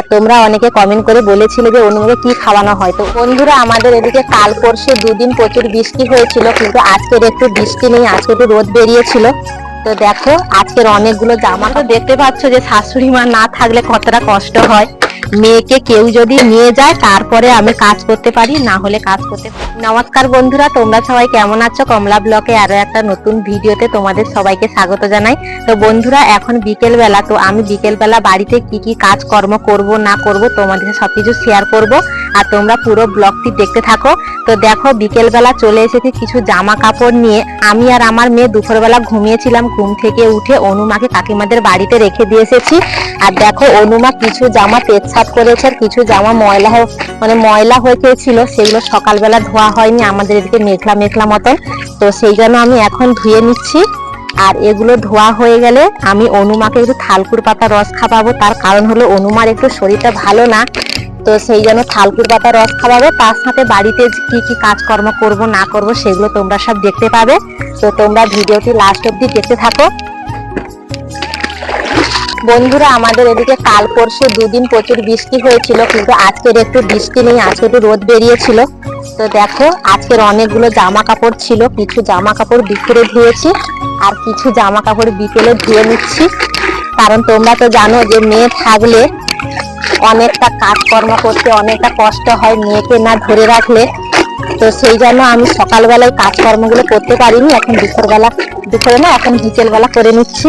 আর তোমরা অনেকে কমেন্ট করে বলেছিল যে অনুমোকে কি খাওয়ানো হয়। তো বন্ধুরা, আমাদের এদিকে কাল পরশু দুদিন প্রচুর বৃষ্টি হয়েছিল, কিন্তু আজকের একটু বৃষ্টি নেই, আজকে একটু রোদ বেরিয়েছিল। তো দেখো, আজকের অনেকগুলো জামা। তো দেখতে পাচ্ছ যে শাশুড়ি মা না থাকলে কতটা কষ্ট হয়। মেয়েকে কেউ যদি নিয়ে যায়, তারপরে আমি কাজ করতে পারি, না হলে কাজ করতে নমস্কার বন্ধুরা, তোমরা সবাই কেমন আছো? কমলা ব্লকে আরও একটা নতুন ভিডিওতে তোমাদের সবাইকে স্বাগত জানাই। তো বন্ধুরা, এখন বিকেল বেলা তো আমি বিকেল বেলা বাড়িতে কি কি কাজকর্ম করব, না করব, তোমাদের সবকিছু শেয়ার করব। আর তোমরা পুরো ব্লগটি দেখতে থাকো। তো দেখো বিকেল বেলা চলে এসেছি কিছু জামা কাপড় নিয়ে। আমি আর আমার মেয়ে দুপুরবেলা ঘুমিয়েছিলাম, ঘুম থেকে উঠে অনুমাকে কাকিমাদের বাড়িতে রেখে দিয়ে এসেছি। আর দেখো, অনুমা কিছু জামা পেচ্ছাপ করেছে আর কিছু জামা ময়লা মানে ময়লা হয়ে গিয়েছিল, সেগুলো সকালবেলা ধোয়া হয়নি আমাদের এদিকে মেঘলা মেঘলা মতন। তো সেই জন্য আমি এখন ধুয়ে নিচ্ছি। আর এগুলো ধোয়া হয়ে গেলে আমি অনুমাকে একটু থালকুর পাতা রস খাওয়াবো। তার কারণ হলো, অনুমার একটু শরীরটা ভালো না। তো সেই জন্য থালকুর পাতা রস খাওয়াবো, তার সাথে বাড়িতে কি কি কাজকর্ম করব, না করব, সেগুলো তোমরা সব দেখতে পাবে। তো তোমরা ভিডিওটি লাস্ট অব্দি দেখতে থাকো। বন্ধুরা, আমাদের এদিকে কাল পরশু দুদিন প্রচুর বৃষ্টি হয়েছিল, কিন্তু আজকের একটু বৃষ্টি নেই, আজকে একটু রোদ বেরিয়েছিল। তো দেখো, আজকের অনেকগুলো জামা কাপড় ছিল, কিছু জামা কাপড় বিকেলে ধুয়েছি আর কিছু জামা কাপড় বিকেলে ধুয়ে নিচ্ছি। কারণ তোমরা তো জানো যে মেয়ে থাকলে অনেকটা কাজকর্ম করতে অনেকটা কষ্ট হয় মেয়েকে না ধরে রাখলে। তো সেই জন্য আমি সকালবেলায় কাজকর্মগুলো করতে পারিনি। এখন দুপুরবেলা, দুপুরে না, এখন বিকেলবেলা করে নিচ্ছি।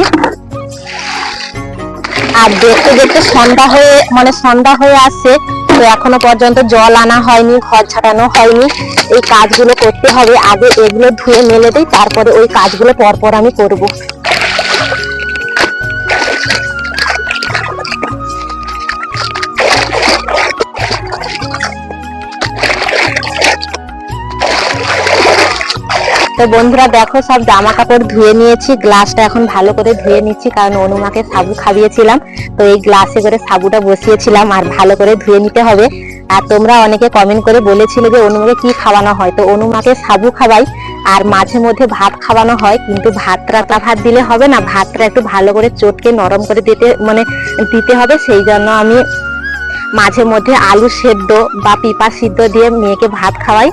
আর দেখতে দেখতে সন্ধ্যা হয়ে মানে সন্ধ্যা হয়ে আসছে, তো এখনও পর্যন্ত জল আনা হয়নি, ঘর ছাড়ানো হয়নি। এই কাজগুলো করতে হবে, আগে এগুলো ধুয়ে মেলে দিই, তারপরে ওই কাজগুলো পরপর আমি করব। তো বন্ধুরা দেখো, সব জামা কাপড় ধুয়ে নিয়েছি, গ্লাসটা এখন ভালো করে ধুয়ে নিচ্ছি, কারণ অনুমাকে সাবু খাইয়েছিলাম। তো এই গ্লাসে করে সাবুটা বসিয়েছিলাম, আর ভালো করে ধুয়ে নিতে হবে। আর তোমরা অনেকে কমেন্ট করে বলেছিলে যে অনুমাকে কি খাওয়ানো হয়? তো অনুমাকে সাবু খাওয়াই, আর মাঝে মধ্যে ভাত খাওয়ানো হয়, কিন্তু ভাতটা ভাত দিলে হবে না, ভাতটা একটু ভালো করে চটকে নরম করে দিতে মানে দিতে হবে। সেই জন্য আমি মাঝে মধ্যে আলু সেদ্ধ বা পিপা সিদ্ধ দিয়ে মেয়েকে ভাত খাওয়াই।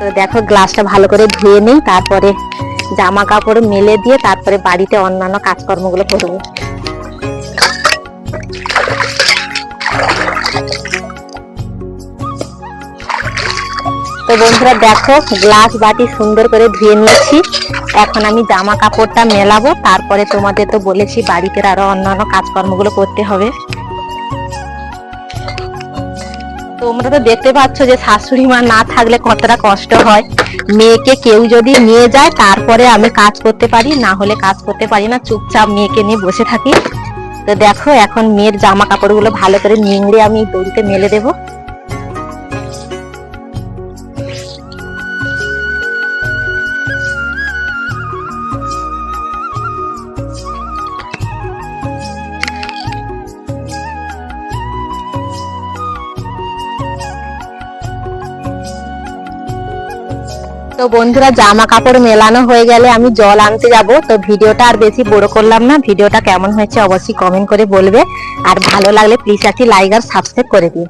তো দেখো, গ্লাসটা ভালো করে ধুয়ে নেই, তারপরে জামা কাপড় মেলে দিয়ে তারপরে বাড়িতে অন্যান্য কাজকর্মগুলো করব তো বন্ধুরা দেখো, গ্লাস বাটি সুন্দর করে ধুয়ে নিয়েছি। এখন আমি জামা কাপড়টা মেলাবো, তারপরে তোমাদের তো বলেছি বাড়িতে আরও অন্যান্য কাজকর্মগুলো করতে হবে। তোমরা তো দেখতে পাচ্ছ যে শাশুড়ি মা না থাকলে কতটা কষ্ট হয়। মেয়েকে কেউ যদি নিয়ে যায়, তারপরে আমি কাজ করতে পারি, না হলে কাজ করতে পারি না। চুপচাপ মেয়েকে নিয়ে বসে থাকি। তো দেখো, এখন মেয়ের জামা কাপড়গুলো ভালো করে নিংড়ে আমি দড়িতে মেলে দেবো। তো বন্ধুরা জামা কাপড় মেলানো হয়ে গেলে আমি জল আনতে যাব। তো ভিডিওটা আর বেশি বড় করলাম না। ভিডিওটা কেমন হয়েছে অবশ্যই কমেন্ট করে বলবে। আর ভালো লাগলে প্লিজ একটি লাইক আর সাবস্ক্রাইব করে দিও।